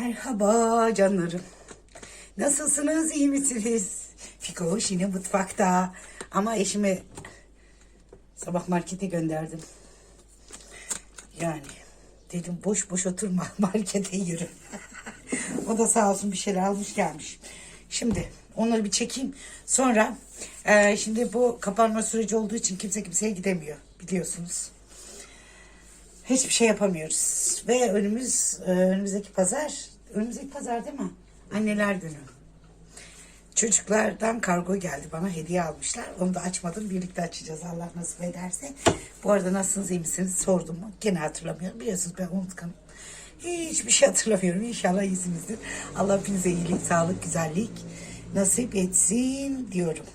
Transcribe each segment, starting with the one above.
Merhaba canlarım. Nasılsınız, iyi misiniz? Fikoş yine mutfakta. Ama eşimi sabah markete gönderdim. Yani dedim boş boş oturma markete yürü. o da sağ olsun bir şeyler almış gelmiş. Şimdi onları bir çekeyim. Sonra e, şimdi bu kapanma süreci olduğu için kimse kimseye gidemiyor biliyorsunuz. Hiçbir şey yapamıyoruz. Ve önümüz e, önümüzdeki pazar, önümüzdeki pazar değil mi? Anneler günü. Çocuklardan kargo geldi bana hediye almışlar. Onu da açmadım. Birlikte açacağız Allah nasip ederse. Bu arada nasılsınız iyi misiniz sordum mu? Gene hatırlamıyorum. Biliyorsunuz ben unutkanım. Hiçbir şey hatırlamıyorum. İnşallah iyisinizdir. Allah hepinize iyilik, sağlık, güzellik nasip etsin diyorum.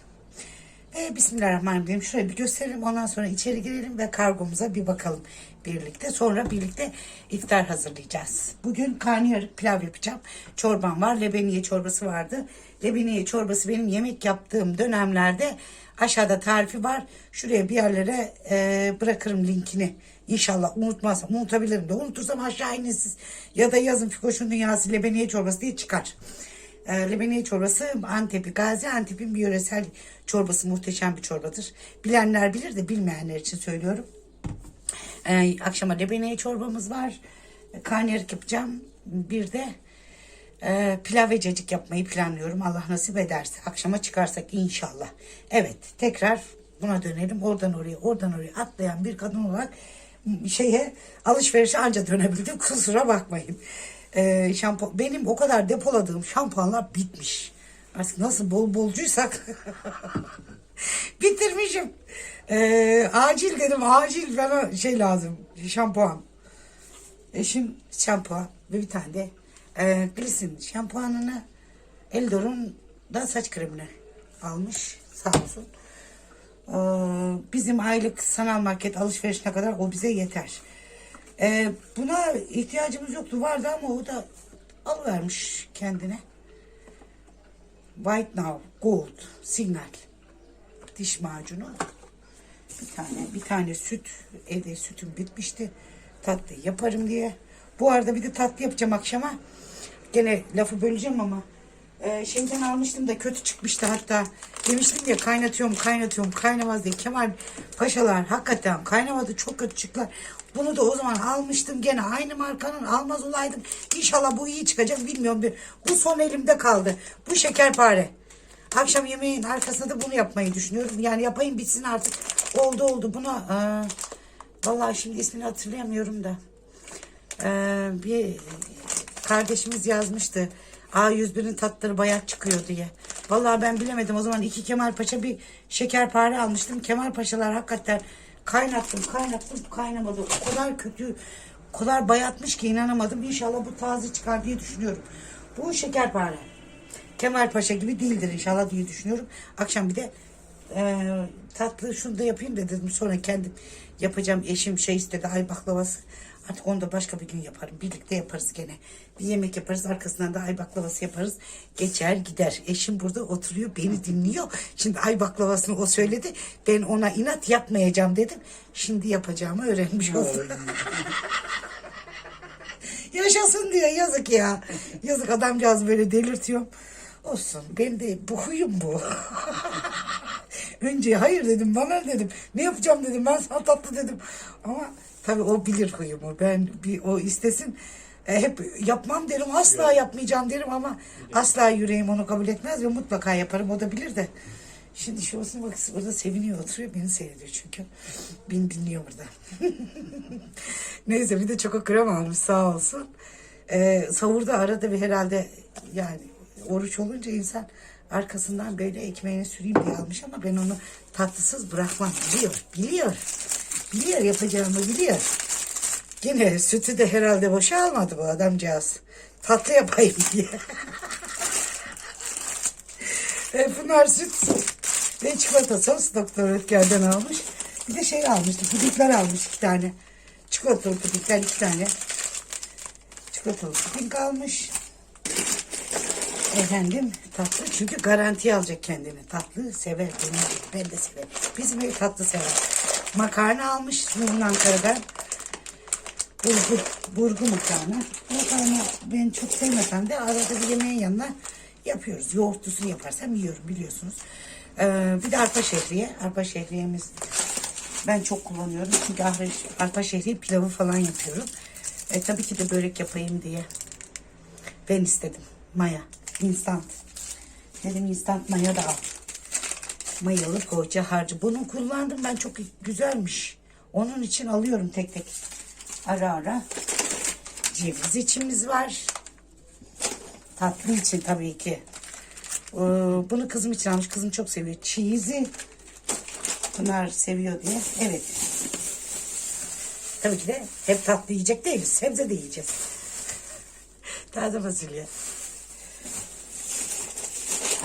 Ve Bismillahirrahmanirrahim. Şurayı bir gösterelim. Ondan sonra içeri girelim ve kargomuza bir bakalım birlikte. Sonra birlikte iftar hazırlayacağız. Bugün karnıyarık pilav yapacağım. Çorbam var. Lebeniye çorbası vardı. Lebeniye çorbası benim yemek yaptığım dönemlerde aşağıda tarifi var. Şuraya bir yerlere e, bırakırım linkini. İnşallah unutmazsam unutabilirim de unutursam aşağı inin siz. Ya da yazın Fikoş'un dünyası lebeniye çorbası diye çıkar. E, lebeniye çorbası Antep'i, Gaziantep'in bir yöresel çorbası muhteşem bir çorbadır. Bilenler bilir de bilmeyenler için söylüyorum. E, akşama lebeniye çorbamız var. E, Karnıyarık yapacağım. Bir de e, pilav ve cacık yapmayı planlıyorum. Allah nasip ederse. Akşama çıkarsak inşallah. Evet tekrar buna dönelim. Oradan oraya oradan oraya atlayan bir kadın olarak şeye alışverişe anca dönebildim. Kusura bakmayın. E, şampu benim o kadar depoladığım şampuanlar bitmiş. Artık nasıl bol bolcuysak bitirmişim. E, acil dedim acil bana şey lazım şampuan. Eşim şampuan ve bir tane de e, glisin şampuanını Eldor'un da saç kremini almış sağ olsun. E, bizim aylık sanal market alışverişine kadar o bize yeter. E, buna ihtiyacımız yoktu vardı ama o da alıvermiş kendine. White Now Gold Signal diş macunu. Bir tane bir tane süt evde sütüm bitmişti. Tatlı yaparım diye. Bu arada bir de tatlı yapacağım akşama. Gene lafı böleceğim ama e, şeyden almıştım da kötü çıkmıştı hatta. Demiştim ya kaynatıyorum kaynatıyorum kaynamaz diye. Kemal Paşalar hakikaten kaynamadı çok kötü çıktılar. Bunu da o zaman almıştım. Gene aynı markanın almaz olaydım. İnşallah bu iyi çıkacak bilmiyorum. Bir bu son elimde kaldı. Bu şekerpare Akşam yemeğin arkasında da bunu yapmayı düşünüyorum. Yani yapayım bitsin artık. Oldu oldu. Buna e, vallahi şimdi ismini hatırlayamıyorum da. E, bir kardeşimiz yazmıştı. A101'in tatları bayat çıkıyor diye. Vallahi ben bilemedim. O zaman iki Kemal Paşa bir şekerpare almıştım. Kemal Paşalar hakikaten kaynattım kaynattım kaynamadı. O kadar kötü o kadar bayatmış ki inanamadım. İnşallah bu taze çıkar diye düşünüyorum. Bu şekerpare. Kemal Paşa gibi değildir inşallah diye düşünüyorum. Akşam bir de e, tatlı şunu da yapayım da dedim. Sonra kendim yapacağım. Eşim şey istedi ay baklavası. Artık onu da başka bir gün yaparım. Birlikte yaparız gene. Bir yemek yaparız. Arkasından da ay baklavası yaparız. Geçer gider. Eşim burada oturuyor. Beni dinliyor. Şimdi ay baklavasını o söyledi. Ben ona inat yapmayacağım dedim. Şimdi yapacağımı öğrenmiş oldum. Yaşasın diyor yazık ya. Yazık adamcağız böyle delirtiyorum. Olsun ben de bu huyum bu. Önce hayır dedim bana dedim. Ne yapacağım dedim ben sana tatlı dedim. Ama tabii o bilir huyumu. Ben bir o istesin e, hep yapmam derim asla yapmayacağım derim ama asla yüreğim onu kabul etmez ve mutlaka yaparım o da bilir de. Şimdi şu olsun bak orada seviniyor oturuyor beni seyrediyor çünkü. Beni dinliyor burada. Neyse bir de çok krem almış sağ olsun. Ee, savurda arada bir herhalde yani oruç olunca insan arkasından böyle ekmeğini süreyim diye almış ama ben onu tatlısız bırakmam. Biliyor, biliyor. Biliyor yapacağımı biliyor. Yine sütü de herhalde boşa almadı bu adamcağız. Tatlı yapayım diye. e, Pınar süt ve çikolata sos doktor Ötker'den almış. Bir de şey almıştı. Pudingler almış iki tane. Çikolatalı pudingler iki tane. Çikolatalı puding almış. Efendim tatlı çünkü garantiye alacak kendini. Tatlı sever benim. Ben de severim. Bizim ev tatlı sever. Makarna almış Nur'un Ankara'dan. burgu, burgu makarna. Makarna ben çok sevmesem de arada bir yemeğin yanına yapıyoruz. Yoğurtlusunu yaparsam yiyorum biliyorsunuz. Ee, bir de arpa şehriye. Arpa şehriyemiz ben çok kullanıyorum. Çünkü arpa şehriye pilavı falan yapıyorum. E, tabii ki de börek yapayım diye ben istedim. Maya. Instant. Dedim instant maya da al. Mayalı poğaça harcı. Bunu kullandım ben çok güzelmiş. Onun için alıyorum tek tek. Ara ara. Ceviz içimiz var. Tatlı için tabii ki. Ee, bunu kızım için almış. Kızım çok seviyor. Cheese'i Pınar seviyor diye. Evet. Tabii ki de hep tatlı yiyecek değiliz. Sebze de yiyeceğiz. Taze fasulye.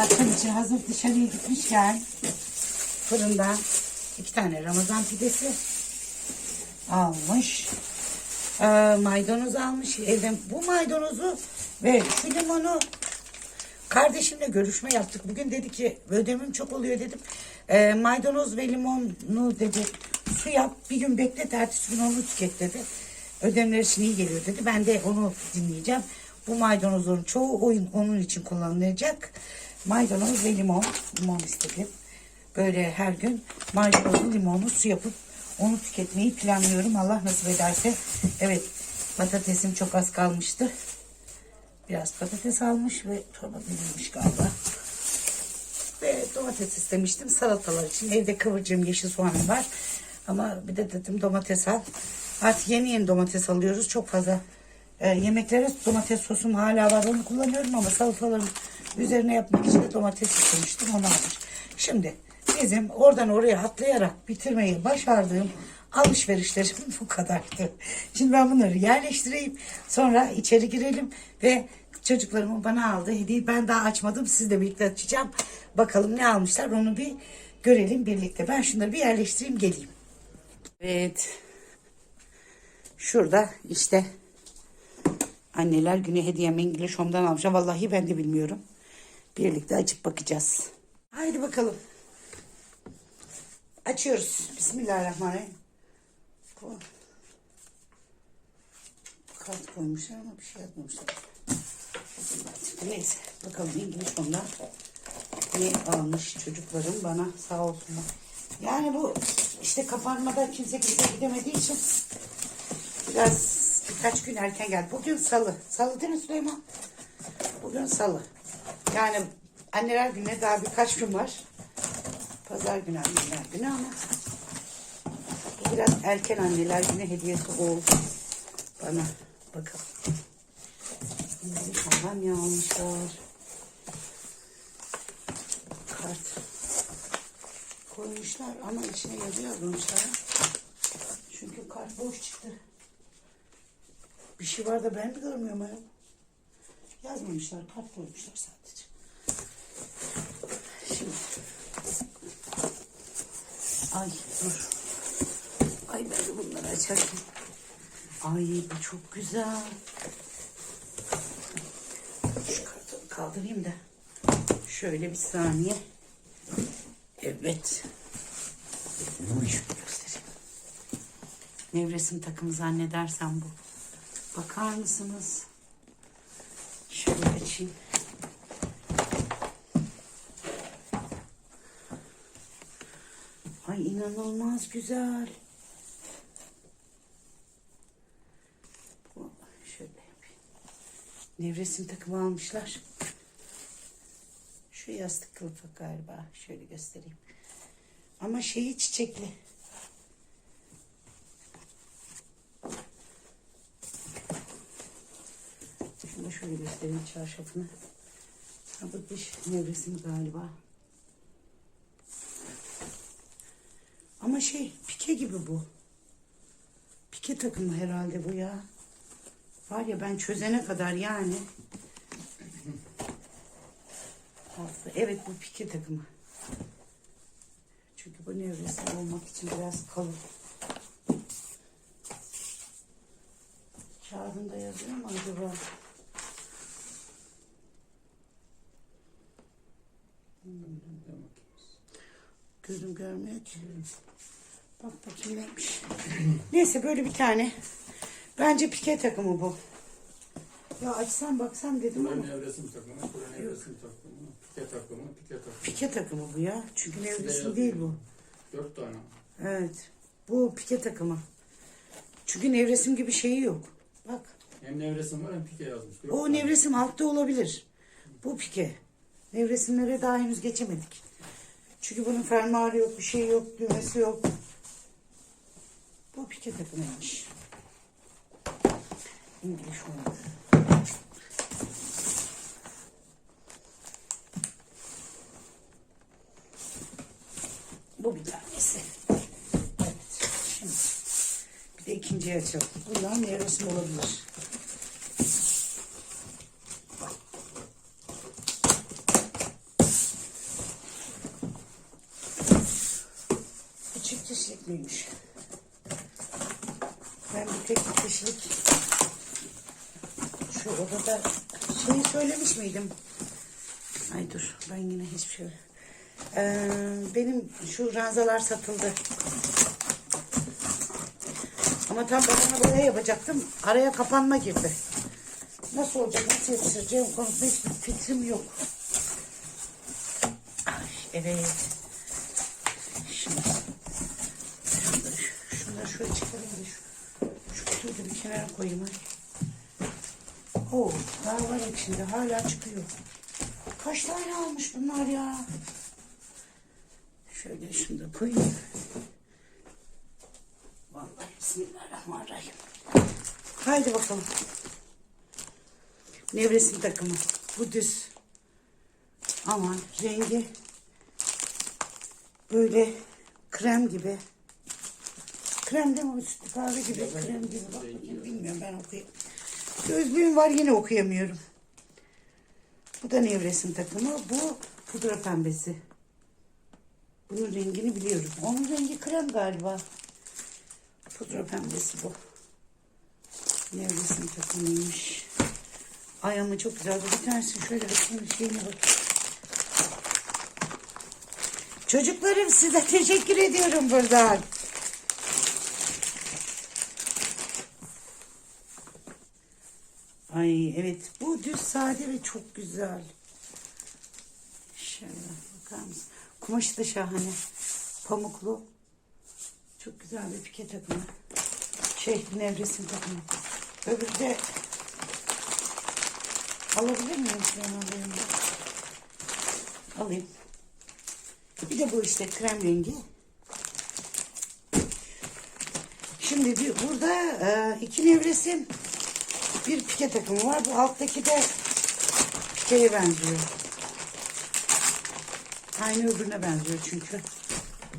Akşam için hazır dışarıya gitmişken fırından iki tane Ramazan pidesi almış. Ee, maydanoz almış. Evden bu maydanozu ve şu limonu kardeşimle görüşme yaptık. Bugün dedi ki ödemim çok oluyor dedim. Ee, maydanoz ve limonu dedi su yap bir gün beklet ertesi gün onu tüket dedi. Ödemler için iyi geliyor dedi. Ben de onu dinleyeceğim. Bu maydanozların çoğu oyun onun için kullanılacak. Maydanoz ve limon. Limon istedim. Böyle her gün maydanozlu limonlu su yapıp onu tüketmeyi planlıyorum. Allah nasip ederse. Evet patatesim çok az kalmıştı. Biraz patates almış ve çorba bilmiş galiba. Ve domates istemiştim salatalar için. Evde kıvırcığım yeşil soğanım var. Ama bir de dedim domates al. Artık yeni yeni domates alıyoruz. Çok fazla e, yemeklere domates sosum hala var. Onu kullanıyorum ama salataların üzerine yapmak için de domates istemiştim. Onu almış. Şimdi bizim oradan oraya atlayarak bitirmeyi başardığım alışverişlerim bu kadardı. Şimdi ben bunları yerleştireyim. Sonra içeri girelim ve çocuklarımın bana aldığı hediyeyi ben daha açmadım. Sizle birlikte açacağım. Bakalım ne almışlar onu bir görelim birlikte. Ben şunları bir yerleştireyim geleyim. Evet. Şurada işte anneler günü hediyemi İngiliz Home'dan almışım. Vallahi ben de bilmiyorum. Birlikte açıp bakacağız. Haydi bakalım. Açıyoruz. Bismillahirrahmanirrahim. Bu kart koymuşlar ama bir şey yapmamışlar. Neyse bakalım İngiliz Home'dan ne almış çocuklarım bana sağ olsunlar. Yani bu işte kapanmada kimse kimse gidemediği için biraz birkaç gün erken geldi. Bugün salı. Salı değil mi Süleyman? Bugün salı. Yani anneler gününe daha birkaç gün var. Pazar günü anneler günü ama biraz erken anneler günü hediyesi oldu bana. Bakalım. Falan ne almışlar? Kart koymuşlar ama içine yazı yazmamışlar. Çünkü kart boş çıktı. Bir şey var da ben mi görmüyorum ayol? Yazmamışlar, kart koymuşlar sadece. Şimdi. Ay dur. Ay ben de bunları açarken. Ay bu çok güzel. Şu kartonu kaldırayım da. Şöyle bir saniye. Evet. Şunu göstereyim. Nevresim takımı zannedersem bu. Bakar mısınız? Şöyle açayım. Ay inanılmaz güzel. Şöyle yapayım. Nevresim takımı almışlar. Şu yastık kılıfı galiba. Şöyle göstereyim. Ama şeyi çiçekli. Şöyle göstereyim çarşafını. Ha, bu dış nevresim galiba. Ama şey pike gibi bu. Pike takımı herhalde bu ya. Var ya ben çözene kadar yani. Evet bu pike takımı. Çünkü bu nevresim olmak için biraz kalın. Kağıdında yazıyor mu acaba? Gözüm görmüyor ki. Bak bakayım neymiş. Neyse böyle bir tane Bence pike takımı bu. Ya açsam baksam dedim ama. Buranın nevresim takımı, buranın nevresim takımı, pike takımı, pike takımı. Pike takımı bu ya. Çünkü nevresim değil bu. Dört tane. Evet. Bu pike takımı. Çünkü nevresim gibi şeyi yok. Bak. Hem nevresim var hem pike yazmış. Dört O tane. nevresim altta olabilir. Bu pike. Nevresimlere daha henüz geçemedik. Çünkü bunun fermuarı yok, bir şey yok, düğmesi yok. Bu pike takımıymış. İngiliz olmuş. Bu bir tanesi. Evet. Şimdi bir de ikinciyi açalım. Bunlar nevresim olabilir. Bu miymiş? Ben bir tek kişilik şu odada şeyi söylemiş miydim? Ay dur ben yine hiçbir şey Ee, benim şu ranzalar satıldı. Ama tam ona böyle yapacaktım. Araya kapanma girdi. Nasıl olacak, nasıl yetiştireceğim konusunda hiçbir fikrim yok. Ay, evet. Kenara koyayım. ay. Oo, daha var içinde hala çıkıyor. Kaç tane almış bunlar ya? Şöyle şunu da koyayım. Vallahi bismillahirrahmanirrahim. Haydi bakalım. Nevresim takımı. Bu düz. Aman rengi böyle krem gibi. Krem değil mi? Sütlü kahve gibi. Krem gibi. Bak, bilmiyorum ben okuyayım. Gözlüğüm var yine okuyamıyorum. Bu da nevresim takımı. Bu pudra pembesi. Bunun rengini biliyorum. Onun rengi krem galiba. Pudra pembesi bu. Nevresim takımıymış. Ay ama çok güzel. Bir tanesi şöyle bakayım şeyine bak. Çocuklarım size teşekkür ediyorum buradan. Ay evet bu düz sade ve çok güzel. Şöyle bakar mısın? Kumaşı da şahane. Pamuklu. Çok güzel bir pike takımı. Şey nevresim takımı. Öbürü de alabilir miyim Süleyman Bey'im? Alayım. Bir de bu işte krem rengi. Şimdi bir, burada e, iki nevresim bir pike takımı var. Bu alttaki de pikeye benziyor. Aynı öbürüne benziyor çünkü.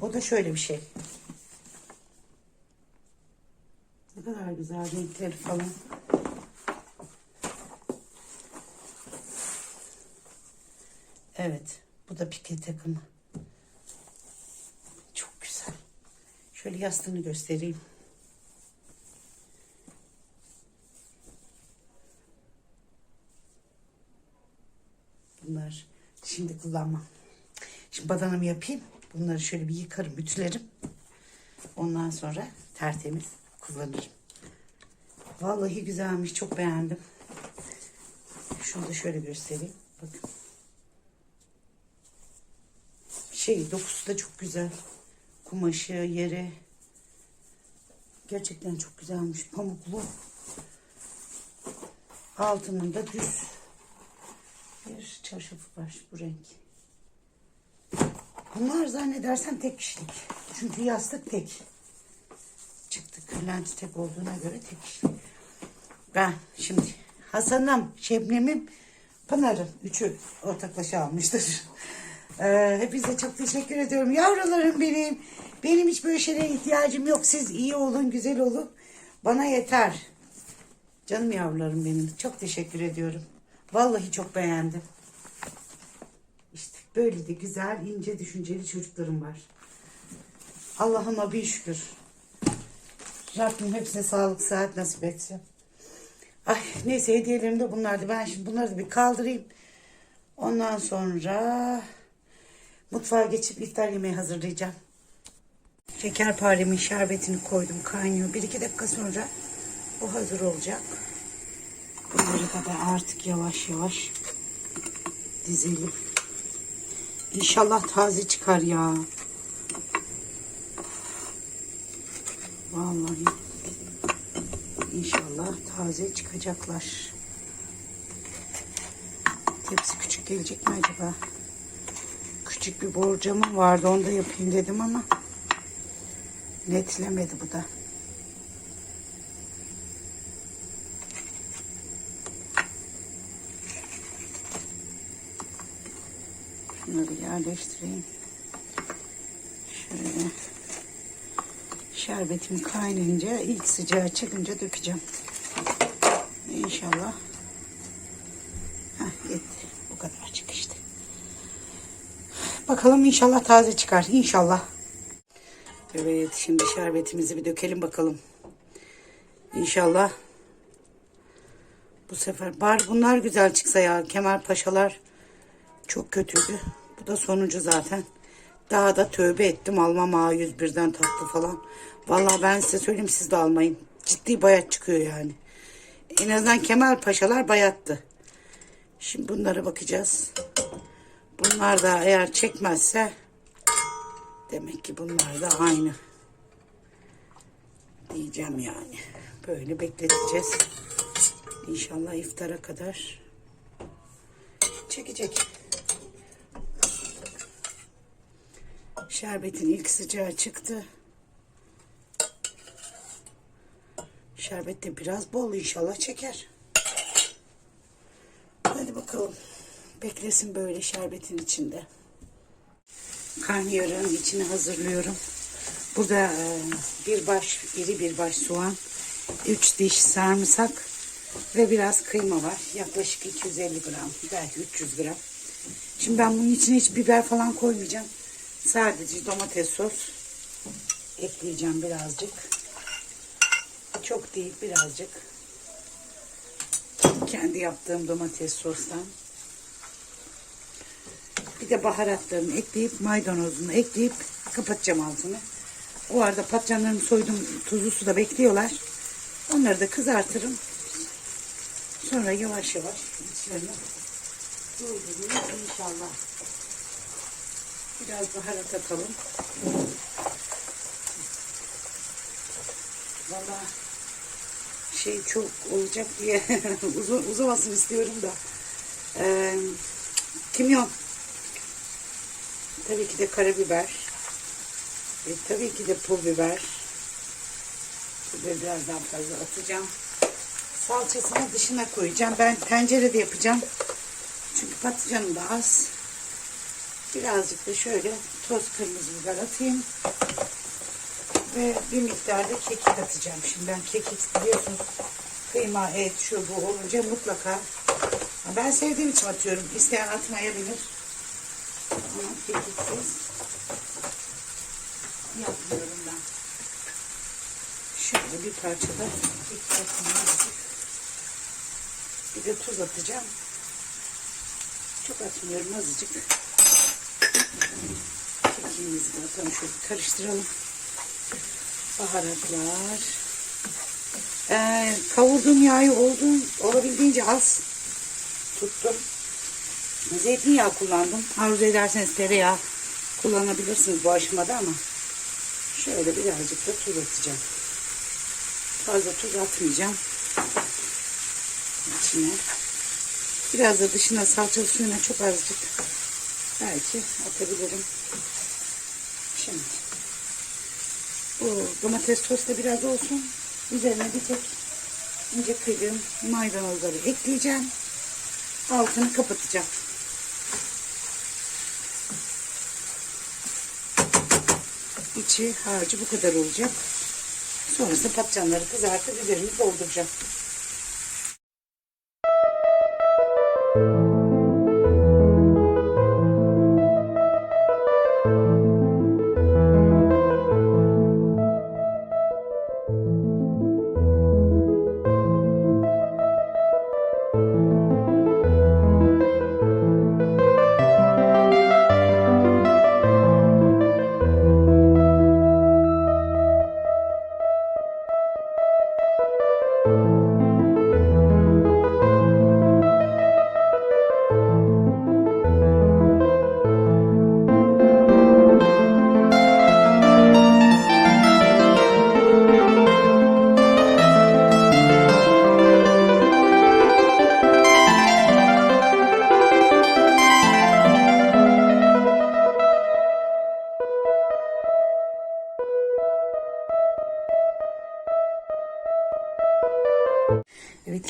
O da şöyle bir şey. Ne kadar güzel renkleri falan. Evet. Bu da pike takımı. Çok güzel. Şöyle yastığını göstereyim. Bunlar şimdi kullanmam. Şimdi badanamı yapayım. Bunları şöyle bir yıkarım, ütülerim. Ondan sonra tertemiz kullanırım. Vallahi güzelmiş. Çok beğendim. Şunu da şöyle göstereyim. Bakın. Şey dokusu da çok güzel. Kumaşı, yeri. Gerçekten çok güzelmiş. Pamuklu. Altının da düz bir çarşafı var bu renk. Bunlar zannedersem tek kişilik. Çünkü yastık tek. Çıktı. Kırlenti tek olduğuna göre tek kişilik. Ben şimdi Hasan'ım, Şebnem'im, Pınar'ım. Üçü ortaklaşa almıştır. Ee, hepinize çok teşekkür ediyorum. Yavrularım benim. Benim hiç böyle şeylere ihtiyacım yok. Siz iyi olun, güzel olun. Bana yeter. Canım yavrularım benim. Çok teşekkür ediyorum. Vallahi çok beğendim. İşte böyle de güzel, ince, düşünceli çocuklarım var. Allah'ıma bir şükür. Rabbim hepsine sağlık, sıhhat nasip etsin. Ay neyse hediyelerim de bunlardı. Ben şimdi bunları da bir kaldırayım. Ondan sonra mutfağa geçip iftar yemeği Şekerparemin şerbetini koydum kaynıyor. Bir iki dakika sonra Bu hazır olacak. Bunları da artık yavaş yavaş dizelim. İnşallah taze çıkar ya. Vallahi inşallah taze çıkacaklar. Tepsi küçük gelecek mi acaba? Küçük bir borcamım vardı onu da yapayım dedim ama netlemedi bu da. Bir yerleştireyim. Şöyle. Şerbetim kaynayınca ilk sıcağı çıkınca dökeceğim. İnşallah. Heh, yetti. Bu kadar çık işte. Bakalım inşallah taze çıkar. İnşallah. Evet şimdi şerbetimizi bir dökelim bakalım. İnşallah bu sefer bar bunlar güzel çıksa ya. Kemal Paşalar çok kötüydü. Bu da sonucu zaten. Daha da tövbe ettim almam A101'den tatlı falan. Vallahi ben size söyleyeyim siz de almayın. Ciddi bayat çıkıyor yani. En azından Kemal Paşalar bayattı. Şimdi bunlara bakacağız. Bunlar da eğer çekmezse demek ki bunlar da aynı. Diyeceğim yani. Böyle bekleteceğiz. İnşallah iftara kadar çekecek. Şerbetin ilk sıcağı çıktı. Şerbet de biraz bol inşallah çeker. Hadi bakalım. Beklesin böyle şerbetin içinde. Karnıyarığın içine hazırlıyorum. Burada e, bir baş, iri bir baş soğan, üç diş sarımsak ve biraz kıyma var. Yaklaşık 250 gram, belki 300 gram. Şimdi ben bunun içine hiç biber falan koymayacağım. Sadece domates sos ekleyeceğim birazcık. Çok değil birazcık. Kendi yaptığım domates sostan. Bir de baharatlarını ekleyip maydanozunu ekleyip kapatacağım altını. O arada patlıcanlarımı soydum tuzlu suda bekliyorlar. Onları da kızartırım. Sonra yavaş yavaş içlerine doldurayım inşallah. Biraz baharat atalım. Valla şey çok olacak diye uzun, uzamasın istiyorum da. Ee, kimyon. Tabii ki de karabiber. E, tabii ki de pul biber. Pul biraz daha fazla atacağım. Salçasını dışına koyacağım. Ben tencerede yapacağım. Çünkü patlıcanım da az. Birazcık da şöyle toz kırmızı biber atayım. Ve bir miktar da kekik atacağım. Şimdi ben kekik biliyorsunuz kıyma, et, şu bu olunca mutlaka ben sevdiğim için atıyorum. İsteyen atmayabilir. Ama kekiksiz yapmıyorum ben. Şöyle bir parça da kekik atayım. Bir de tuz atacağım. Çok atmıyorum azıcık. Kekiğimizi de atalım şöyle karıştıralım. Baharatlar. Ee, kavurduğum yağı olduğum olabildiğince az tuttum. Zeytinyağı kullandım. Arzu ederseniz tereyağı kullanabilirsiniz bu aşamada ama şöyle birazcık da tuz atacağım. Fazla tuz atmayacağım. İçine. Biraz da dışına salçalı suyuna çok azıcık belki atabilirim. Şimdi bu domates sos da biraz olsun. Üzerine bir tek ince kıydığım maydanozları ekleyeceğim. Altını kapatacağım. İçi harcı bu kadar olacak. Sonrasında patlıcanları kızartıp üzerini dolduracağım.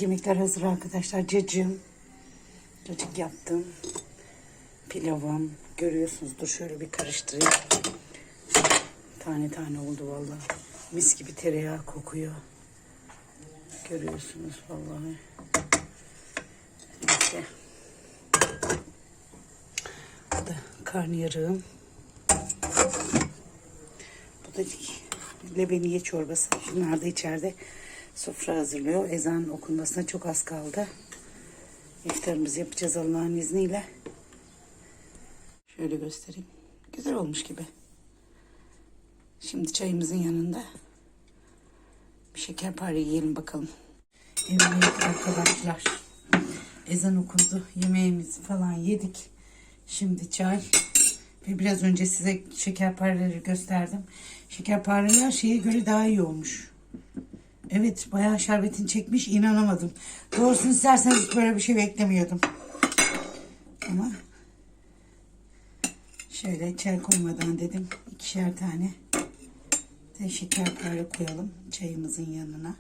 Yemekler hazır arkadaşlar. Cacığım. Cacık yaptım. Pilavım. Görüyorsunuz. Dur şöyle bir karıştırayım. Tane tane oldu vallahi. Mis gibi tereyağı kokuyor. Görüyorsunuz vallahi. Neyse. Bu da karnıyarığım. Bu da lebeniye çorbası. Bunlar da içeride sofra hazırlıyor. Ezan okunmasına çok az kaldı. İftarımızı yapacağız Allah'ın izniyle. Şöyle göstereyim. Güzel olmuş gibi. Şimdi çayımızın yanında bir şekerpare yiyelim bakalım. Evet arkadaşlar. Ezan okundu. Yemeğimizi falan yedik. Şimdi çay. Ve biraz önce size şekerpareleri gösterdim. Şekerpareler şeye göre daha iyi olmuş. Evet bayağı şerbetini çekmiş inanamadım. Doğrusunu isterseniz böyle bir şey beklemiyordum. Ama şöyle çay koymadan dedim ikişer tane de şekerpare koyalım çayımızın yanına.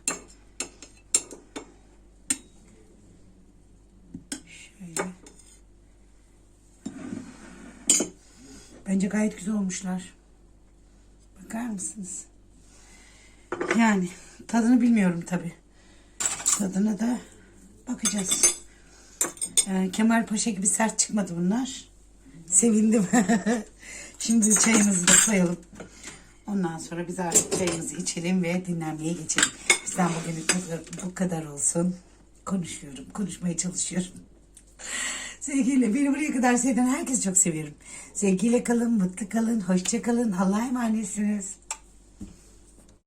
Şöyle. Bence gayet güzel olmuşlar. Bakar mısınız? Yani tadını bilmiyorum tabi. Tadına da bakacağız. Ee, Kemal Paşa gibi sert çıkmadı bunlar. Sevindim. Şimdi çayımızı da koyalım. Ondan sonra biz artık çayımızı içelim ve dinlenmeye geçelim. Bizden bugün bu kadar, olsun. Konuşuyorum, konuşmaya çalışıyorum. Sevgiyle beni buraya kadar sevden herkesi çok seviyorum. Sevgiyle kalın, mutlu kalın, hoşça kalın. Allah'a emanetsiniz.